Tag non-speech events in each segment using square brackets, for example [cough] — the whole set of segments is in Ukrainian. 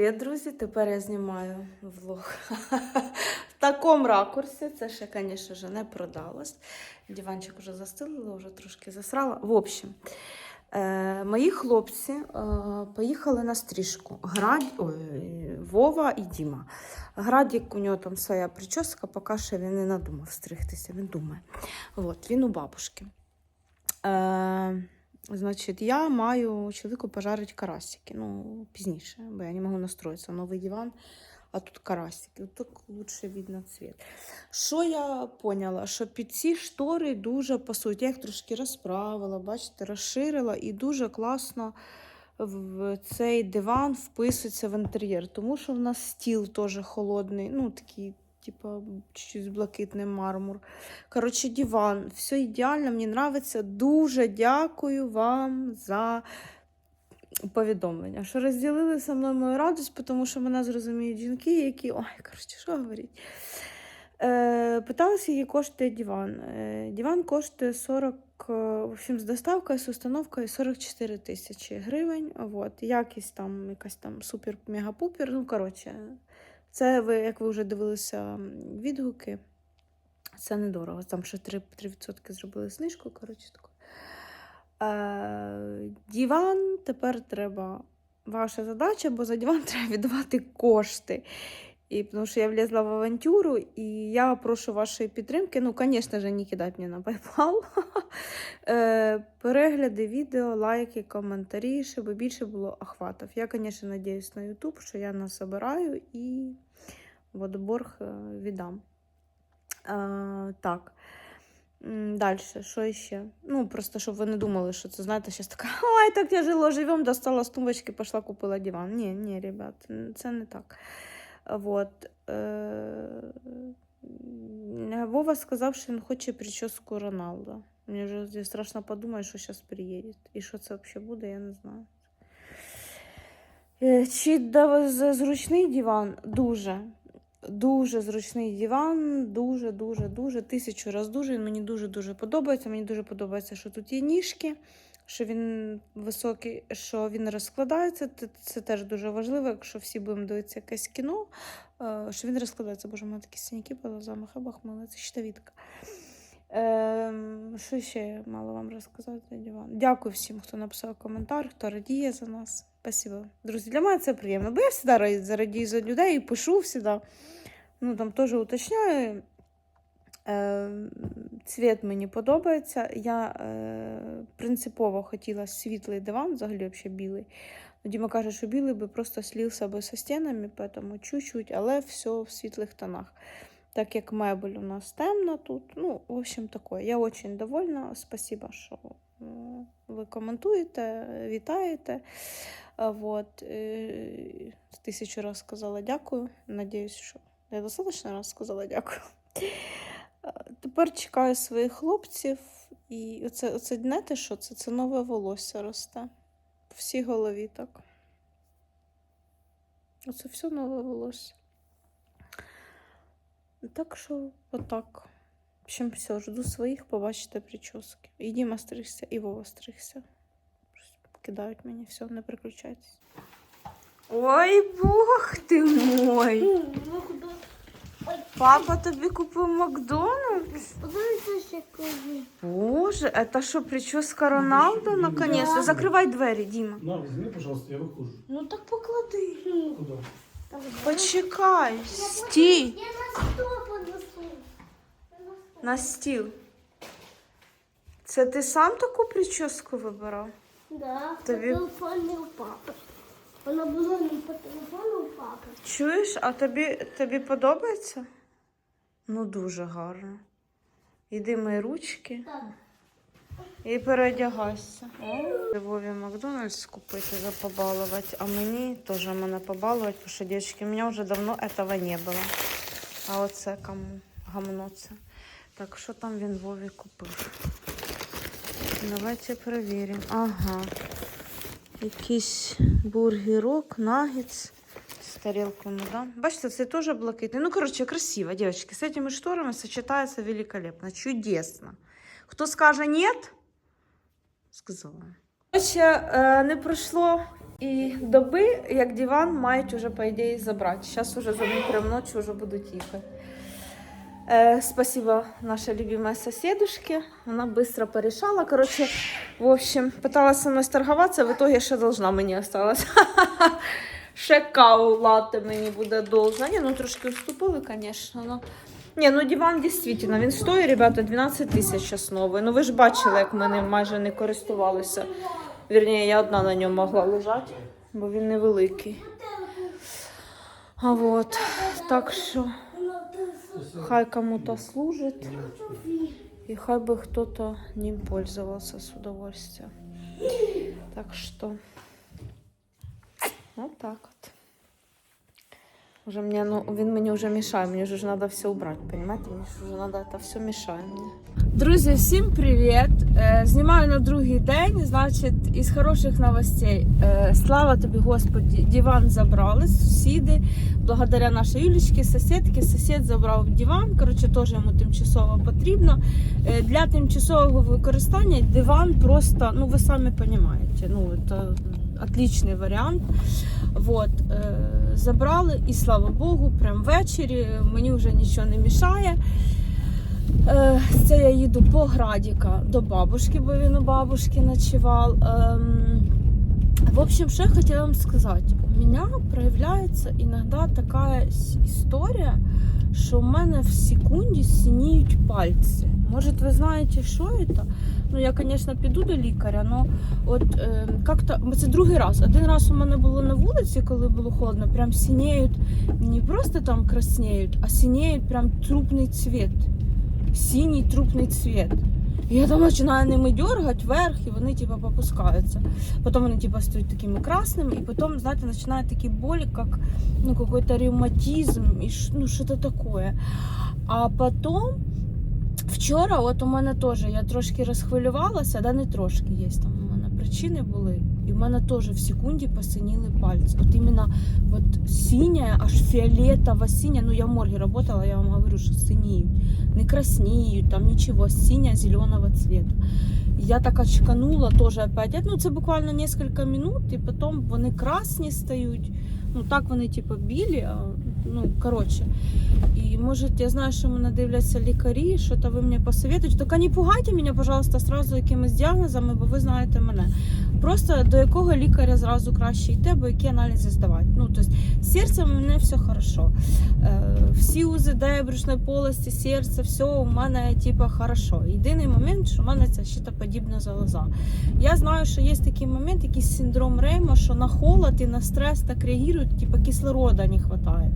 Привіт, друзі! Тепер я знімаю влог в такому ракурсі. Це ще, звісно ж, не продалось. Диванчик вже застелила, вже трошки засрала. В общем, е, мої хлопці е, поїхали на стрижку. Град... Ой, Вова і Діма. Градік, у нього там своя прическа, поки що він не надумав стригтися, він думає. От, він у бабушки. Е, Значить, я маю чоловіку пожарити карасики. Ну, пізніше, бо я не можу настроїтися. Новий диван, а тут карасики. Так лучше видно цвіт. Що я поняла? Що під ці штори дуже пасують. Я їх трошки розправила, бачите, розширила і дуже класно в цей диван вписується в інтер'єр. Тому що в нас стіл теж холодний, ну такий, типу, чуть з блакитним мармур. Коротше, диван, все ідеально, мені подобається. Дуже дякую вам за повідомлення, що розділили зі мною мою радість, тому що мене зрозуміють жінки, які. Ой, коротше, що говорить. Е, питала, скільки коштує диван. Е, диван коштує 40, е, в общем, з доставкою, з установкою 44 тисячі гривень. Вот. Якість там, якась там супер-мега-пупер. Ну, коротше, це ви, як ви вже дивилися відгуки, це недорого. Там ще 3%, 3% зробили знижку. Коротше, таку. Е, діван тепер треба. Ваша задача, бо за диван [laughs] треба віддавати кошти. І тому що я влізла в авантюру, і я прошу вашої підтримки. Ну, звісно ж, не кидати мені на PayPal. [laughs] Е, Перегляди відео, лайки, коментарі, щоб більше було охватів. Я, звісно, надіюсь на YouTube, що я насобираю і водоборг е, віддам. Е, так. Далі, що ще? Ну, просто щоб ви не думали, що це, знаєте, щось така, ой, так тяжело живемо, достала з тумбочки, пішла купила диван. Ні, ні, ребят, це не так. Вот. Е, Вова сказав, що він хоче прическу Роналда. Мені вже страшно подумати, що зараз приїде. І що це взагалі буде, я не знаю. Е, Чи зручний диван? Дуже. Дуже зручний диван, дуже, дуже, дуже. Тисячу раз дуже. Він мені дуже-дуже подобається. Мені дуже подобається, що тут є ніжки, що він високий, що він розкладається. Це, теж дуже важливо, якщо всі будемо дивитися якесь кіно, е, що він розкладається. Боже, у мене такі синяки по глазам, мила, це щитовідка. Ем, що ще я мала вам розказати за диван? Дякую всім, хто написав коментар, хто радіє за нас. Спасибо. Друзі, для мене це приємно, бо я завжди радію за людей і пишу завжди. Ну, там теж уточняю. Е, цвіт мені подобається. Я е, принципово хотіла світлий диван, взагалі взагалі білий. Ну, Діма каже, що білий би просто слівся би со стінами, тому чуть-чуть, але все в світлих тонах. Так як мебель у нас темна тут. Ну, в общем, такое. Я очень довольна. Спасибо, що е, ви коментуєте, вітаєте. Вот. е, Тисячу раз сказала дякую. Надіюсь, що я достатньо раз сказала дякую. Тепер чекаю своїх хлопців. І оце, оце знаєте що? Це, це нове волосся росте. В всій голові так. Оце все нове волосся. Так що, отак. В общем, все, жду своїх, побачите прически. І Діма стригся, і Вова стригся. Кидають мені, все, не переключайтесь. Ой, бог ти мой! Ну, куди? Папа тобі купив Макдональдс? Подивіться, ще коли. Боже, это что, прическа Роналду наконец-то? Да. Закрывай двері, Діма. На, возьми, пожалуйста, я выхожу. Ну так поклади. Куда? Там, Почекай. Стій. Я на стол понесу. Я на стол. На стіл. Це ти сам таку прическу вибирав? Да, по Тобі- телефону у папи. Вона була не по телефону папи. Чуєш, а тобі, тобі подобається? Ну, дуже гарно. Іди мої ручки Так. і переодягайся. Вові Макдональдс купити, за побалувати, а мені теж мене побалувати, тому що, дівчатки, у мене вже давно цього не було. А оце кому гамно це. Так, що там він Вові купив? Давайте перевіримо. Ага. Якийсь бургерок, нагетс. З тарілками, да? Бачите, це теж блакитний. Ну, коротше, красиво, девочки. З цими шторами сочетається великолепно, чудесно. Хто скаже ні? Сказала. Коротше, е, не пройшло І доби, як диван, мають уже, по ідеї, забрати. Зараз уже за прям ночі вже будуть їхати. Э, спасибо нашей любимой соседушке. Она быстро порешала. Короче, в общем, пыталась со мной торговаться, в итоге ще должна мені осталась. Ще каву [laughs] лати мені буде должна. Ні, ну трошки вступили, звісно. Ну. Ні, ну диван дійсно, він стоїть, ребята, 12 тисяч зараз новий. Ну ви ж бачили, як ми ним майже не користувалися. Вірніше, я одна на ньому могла лежати, бо він невеликий. А вот, так що Хай кому-то служит, и хай бы кто-то ним пользовался с удовольствием. Так что, вот так вот. Уже мне, ну, він мені вже мішає, мені вже треба все убрати, понимаете? Мені вже треба, це все мішає мені. Друзі, всім привіт! Е, Знімаю на другий день, значить, із хороших новостей. Е, Слава тобі, Господі, диван забрали, сусіди, благодаря нашій Юлічці, сусідки, сусід забрав диван, коротше, теж йому тимчасово потрібно. Е, Для тимчасового використання диван просто, ну ви самі розумієте, ну це отличний варіант. Вот, е, забрали, і слава Богу, прям ввечері мені вже нічого не мішає. Е, Це я їду по Градіка до бабушки, бо він у бабушки ночував. Ем, В общем, що я хотіла вам сказати. У мене проявляється іноді така історія, що у мене в секунді синіють пальці. Може, ви знаєте, що це? Ну, я, звісно, піду до лікаря, але от е, як-то це другий раз. Один раз у мене було на вулиці, коли було холодно, прям синеють, не просто там краснеють, а синеють прям трупний цвіт. Синій трупний цвіт. Я там починаю ними дергати вверх, і вони типу попускаються. Потім вони типу стають такими красними, і потім, знаєте, починає такі болі, як ну, какой-то ревматизм, і ну, що-то таке. А потім вчора, от у мене теж я трошки розхвилювалася, да не трошки є там у мене причини були. І в мене теж в секунді посиніли пальці. От іменно от синя, аж фіолетово синя. Ну я в моргі працювала, я вам говорю, що синіють. Не краснеют, там ничего, синя зеленого цвета. Я так очканула тоже опять. Ну, це буквально несколько минут, і потім вони красні стають. Ну, так вони типу білі. Ну, коротше. І може, я знаю, що мене дивляться лікарі, що то ви мені посоветуєте. Тільки не пугайте мене, пожалуйста, сразу якимись діагнозами, бо ви знаєте мене. Просто до якого лікаря зразу краще йти, бо які аналізи здавати. Ну, тобто, з серцем у мене все хорошо. Е, всі УЗД, брюшної полості, серце, все у мене типу, хорошо. Єдиний момент, що в мене це щитоподібна залоза. Я знаю, що є такий момент, якийсь синдром Рейма, що на холод і на стрес так реагують, типу кислорода не вистачає.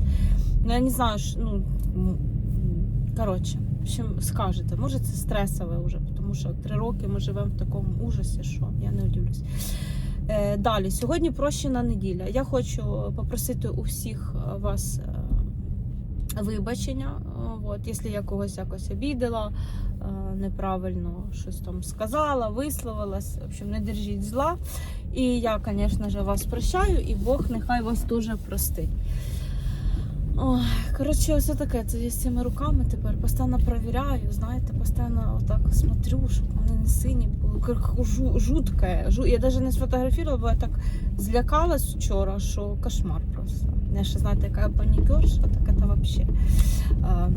Ну, я не знаю, що, ну, коротше, в скажете, може це стресове вже, тому що три роки ми живемо в такому ужасі, що я не удивлюсь. Е, далі, сьогодні прощена неділя. Я хочу попросити у всіх вас е, вибачення. е, От, якщо я когось якось обідала, е, неправильно щось там сказала, висловилась. В общем, не держіть зла. І я, звісно ж, вас прощаю, і Бог нехай вас теж простить. Коротше, все таке, це я з цими руками тепер постійно перевіряю, знаєте, постійно отак смотрю, щоб вони не сині були. Жу- жутке. Жу- Я навіть не сфотографувала, бо я так злякалась вчора, що кошмар просто. Я ще знаєте, яка так це взагалі. А,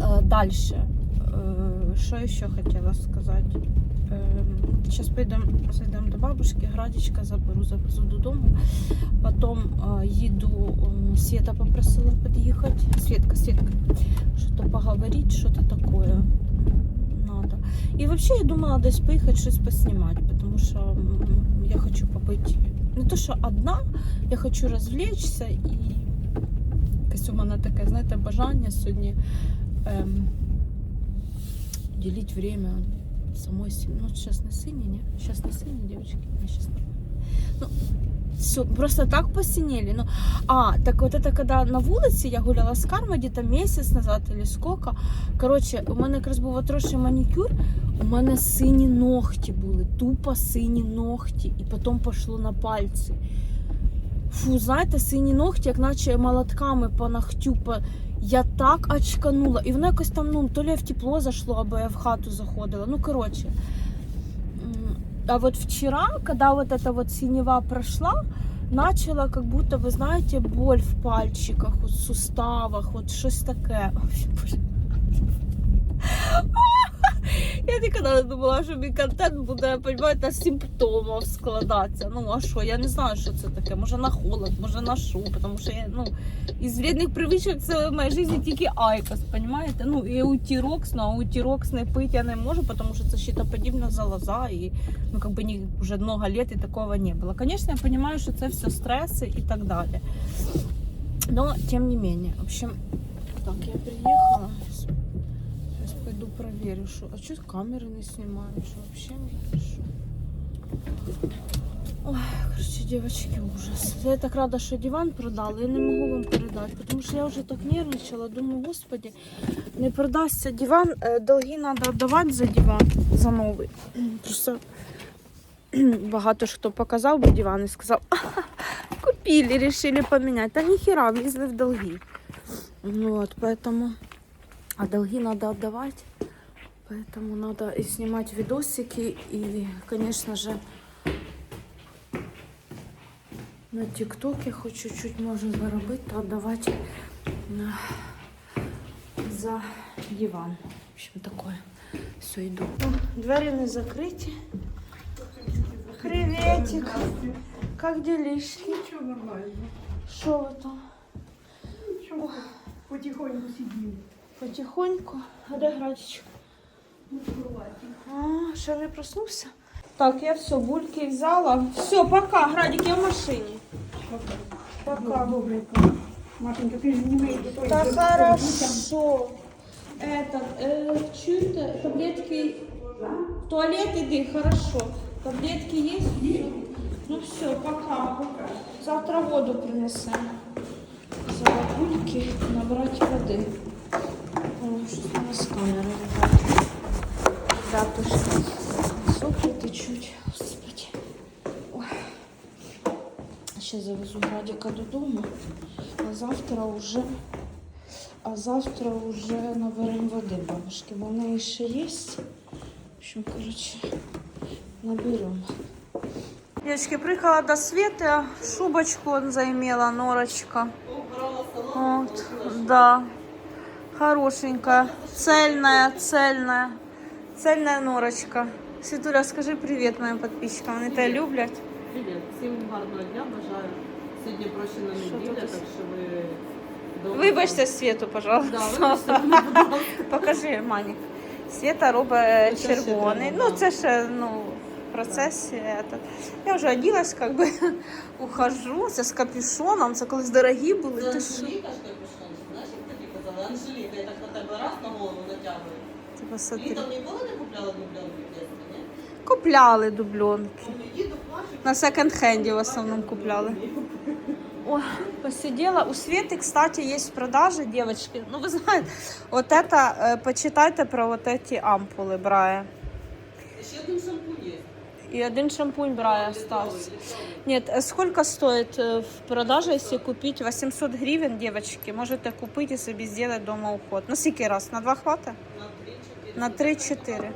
а, далі. Е, Що ще хотіла сказати? Зараз зайдемо до бабушки, градічка заберу, завезу додому. Потім е, їду, Света попросила під'їхати. Светка, Светка, що-то поговорити, що-то таке надо. І взагалі я думала десь поїхати щось поснімати, тому що я хочу побути не то, що одна, я хочу розвлечься і якесь у мене таке, знаєте, бажання сьогодні ем, ділити время самой сім'ї. Ну, сейчас не синий, не? Сейчас не синий, девочки. Не, сейчас Ну, просто так посинели. Ну, а, так вот это когда на вулиці я гуляла з Кармой где-то месяц назад или сколько. Короче, у мене якраз був отросший манікюр, у мене сині ногті були, тупо сині ногті, і потім пішло на пальці. Фу, знаєте, сині ногті, як наче молотками по ногтю. По... Я так очканула. І воно якось там, ну, то ли я в тепло зайшло, або я в хату заходила. Ну, коротше. А вот вчера, когда вот эта вот синева прошла, начала как будто, вы знаете, боль в пальчиках, вот в суставах, вот что-то. Боже. [laughs] Я ніколи не думала, що мій контент буде, понимаєте, з симптомів складатися. Ну, а що, я не знаю, що це таке. Може на холод, може на що, тому що я, ну, із вредних привичок це в моїй житті тільки айкос, понимаєте? Ну, і утірокс, ну, а утірокс не пити я не можу, тому що це щитоподібна залоза, і, ну, бы, ні, вже много лет і такого не було. Звісно, я розумію, що це все стреси і так далі. Но, тем не менее, в общем, так, я приехала. Сейчас пойду проверю, что... А что камеры не снимают? Что вообще не хорошо? Ой, короче, девочки, ужас. Я так рада, что диван продали. Я не могу вам передать, потому что я уже так нервничала. Думаю, господи, не продастся диван. Э, Долги надо отдавать за диван, за новий. Просто [clears throat] багато ж хто показав би диван і сказав, «Ага, купили, решили поменять. Та ніхера, влізли в долги. Вот, поэтому... А долги надо отдавать. Поэтому надо и снимать видосики. И, конечно же, на ТикТоке хоть чуть-чуть можно заработать, то отдавать на- за диван. В общем, такое. Все, иду. Двери не закрыты. Приветик. Как делишки? Нічого нормально. Что вы там? Нічого. Потихоньку сиділи. Потихоньку. А де Градічка? Ну, в кроваті. А, ще не проснувся? Так, я все, бульки взяла. Все, пока, Градик, я в машині. Пока. Добренько. Машенька, ти ж не вмієш до того. Да що- хорошо. Это, э, чё-то, таблетки... В туалет иди, хорошо. Таблетки есть? Ну все, пока. Завтра воду принесем. Взяла бульки, набрать воды. О, что у нас камера лежит. Рядышком. Сопли течуть. Господи. Ой. Сейчас завезу Градика додому. А завтра уже... А завтра уже наберем води бабушки. Бо в неї ще є. В общем, короче, наберем. Девочки, приїхала до Свети, шубочку он заимела, норочка. Вот, да. Хорошенькая, цельная, цельная. Цельная норочка. Светуля, скажи привет моим подписчикам. Вони тебе люблять. Привіт, всім гарного дня бажаю. Сьогодні прощена неділя, так що ви добре. Вибачте Свету, пожалуйста. Да, вибачте, ласка. [laughs] Покажи, Мані. Світа робить червоний. Ну, це ще ну, процесі. Это. Я вже оделась, как бы [laughs] ухожу. Це з капюшоном. Це колись дорогі були. Це Анжеліка ж капюшончик, знаєш, як тобі казали? Анжеліка, я так на тебе раз. Ти посмотри. Літом ніколи не купляла дубльонки в дитинстві, ні? Купляли дубльонки. Ну, їду, плачу. На секонд-хенді в основном купляли. Ой, посидела. У Светы, кстати, есть в продаже, девочки. Ну, вы знаете, вот это, э, почитайте про вот эти ампулы Брая. І ще один шампунь є. И один шампунь Брая остался. Нет, э, сколько стоит э, в продаже, если купить 800 гривен, девочки? Можете купить и себе сделать дома уход. На сколько раз? На два хвата? На 3-4. На 3-4.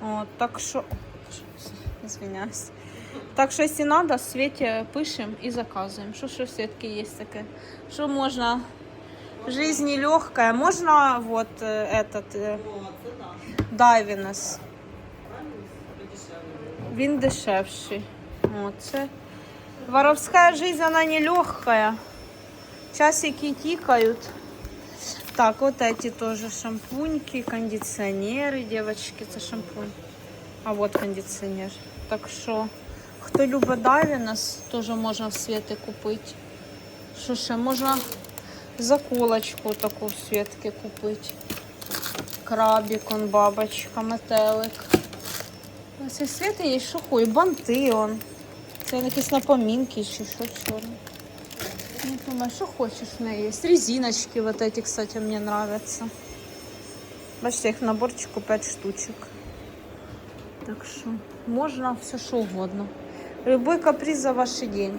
Вот, так что... Извиняюсь. Так что, если надо, Свете пишем и заказываем. Что что в Светке есть такое? Что можно... Жизнь нелегкая. Можно вот э, этот э, О, це так. Дайвінес. Правильно? Подешевле. Він дешевший. О, це... Воровская жизнь, она нелегкая. Часики тикают. Так, вот эти тоже шампуньки, кондиционеры, девочки, это шампунь. А вот кондиционер. Так що, хто любить Дайвінес, теж можна в Світи купити. Що ще? Можна заколочку таку в Світки купити. Крабик, он, бабочка, метелик. Ось і Світи є, що хуй, банти он. Це якісь напомінки чи що чорне. Не думаю, що хочеш в неї є. Резиночки вот эти, кстати, мне нравятся. Бачите, в наборчику 5 штучек. Так що можна все що угодно. Любой каприз за ваші деньги.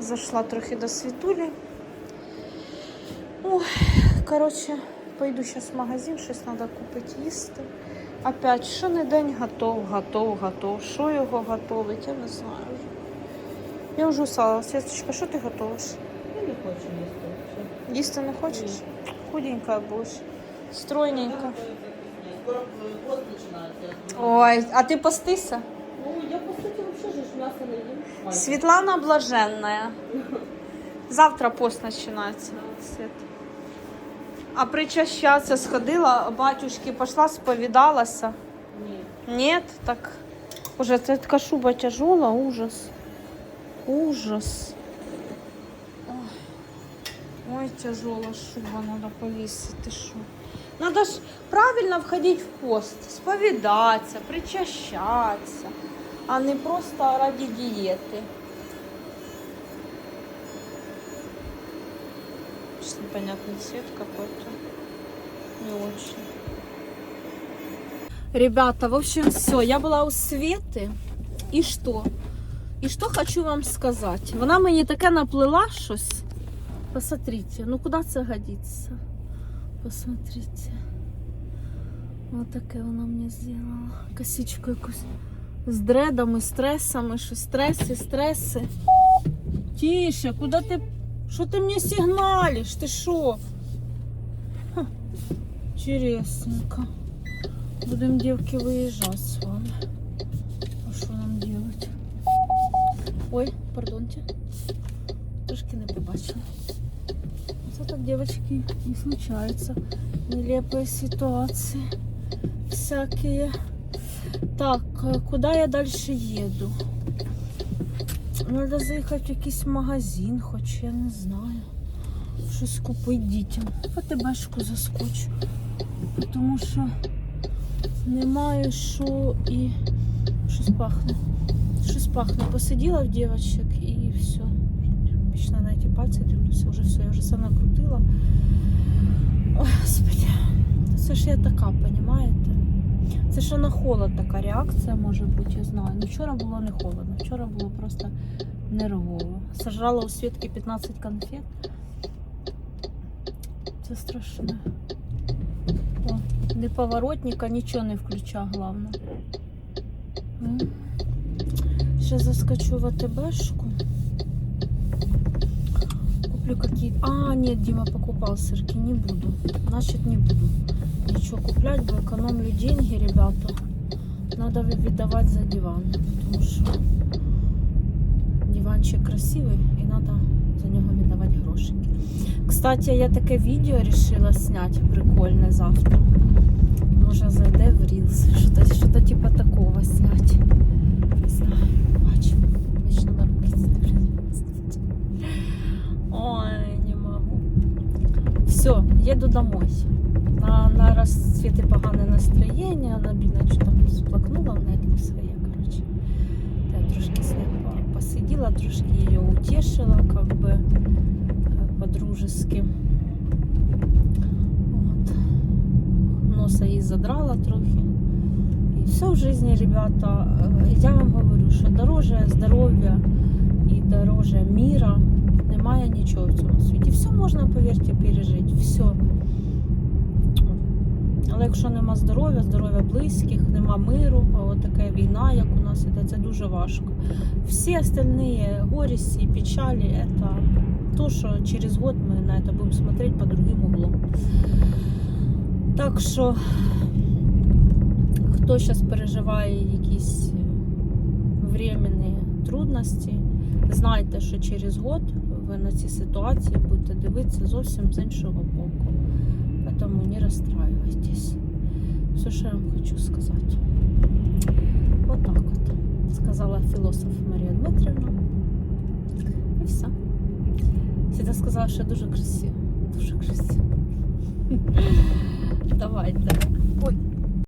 Зайшла трохи до світулі. Ой, коротше, пойду зараз в магазин, щось треба купити їсти. Опять, що не день готов, готов, готов. Що його готовить, я не знаю. Я вже устала. Світочка, що ти готовиш? Хочу їсти. Їсти не хочеш? Худенька будеш. Стройненька. Скоро пост починається. Ой, а ти постися? Ну, я по суті взагалі ж м'ясо не їм. Майже. Светлана Блаженная. Завтра пост починається. А причащатися сходила, батюшки пішла, сповідалася. Ні. Нет, так. Боже, це така шуба тяжела, ужас. Ужас. Ой, тяжела шуба, надо повісити. Що? Надо ж правильно входити в пост, сповідатися, причащатися, а не просто ради дієти. Сейчас непонятный цвет какой-то. Не очень. Ребята, в общем, все. Я була у Свети. І що? І що хочу вам сказати? Вона мені таке наплела щось. Посмотрите, ну куди це годиться? Посмотрите. Вот таке вона мені зробила. Косичку якусь з дредами, стресами, щось стреси, стреси. Тише, куди ти. Що ти мені сигналиш? Ти що? Интересненько. Будем, девки, выезжать с вами. А что нам делать? Ой, пардонте. Трошки не побачила. Це так, девочки, не случаются. Нелепые ситуации. Всякие. Так, э, куда я дальше еду? Надо заїхати в якийсь магазин, хоч я не знаю. Щось купити дітям. ФТБшку заскочу. Тому що немає що і щось пахне. Щось пахне. Посиділа в дівчаток і все. Пічна на ті пальці дивлюся, вже все, я вже все накрутила. Ой, господи. Це ж я така, понімаєте? Це ще на холод така реакція може бути, я знаю. Ну вчора було не холодно, вчора було просто нервово. Сажала у Світки 15 конфет. Це страшне. О, ні поворотника, нічого не включа. М. Ще заскочу в АТБшку. Куплю какие А, нет, Дима покупал сырки, не буду. Значит, не буду ничего куплять, бо экономлю деньги, ребята. Надо віддавати за диван, потому что диванчик красивий і надо за нього віддавати грошики. Кстати, я таке відео решила зняти прикольне завтра. Може зайде в Reels, що-то, що-то типа такого зняти. Не знаю, бачу. Все, їду домой. На, на розцвіти погане настроєння, вона бідна що там сплакнула, в неї там своє, коротше. Я трошки з нею по- посиділа, трошки її утешила, как бы е, по-дружески. От. Носа їй задрала трохи. І все в житті, ребята, е, я вам говорю, що дороже здоров'я і дороже міра Немає нічого в цьому світі. Все можна, повірте, пережити. Все. Але якщо нема здоров'я, здоров'я близьких, нема миру, а от така війна, як у нас іде, це дуже важко. Всі остальні горісті печалі це то, що через год ми на це будемо смотреть по другим углом. Так що, хто зараз переживає якісь временні трудності, знайте, що через год ви на ці ситуації будете дивитися зовсім з іншого боку. Поэтому не расстраивайтесь. Все, що я вам хочу сказати. Вот так от. Сказала філософ Марія Дмитрівна. І все. Всегда сказала, що я дуже красиво. Дуже красиво. [laughs] Давайте.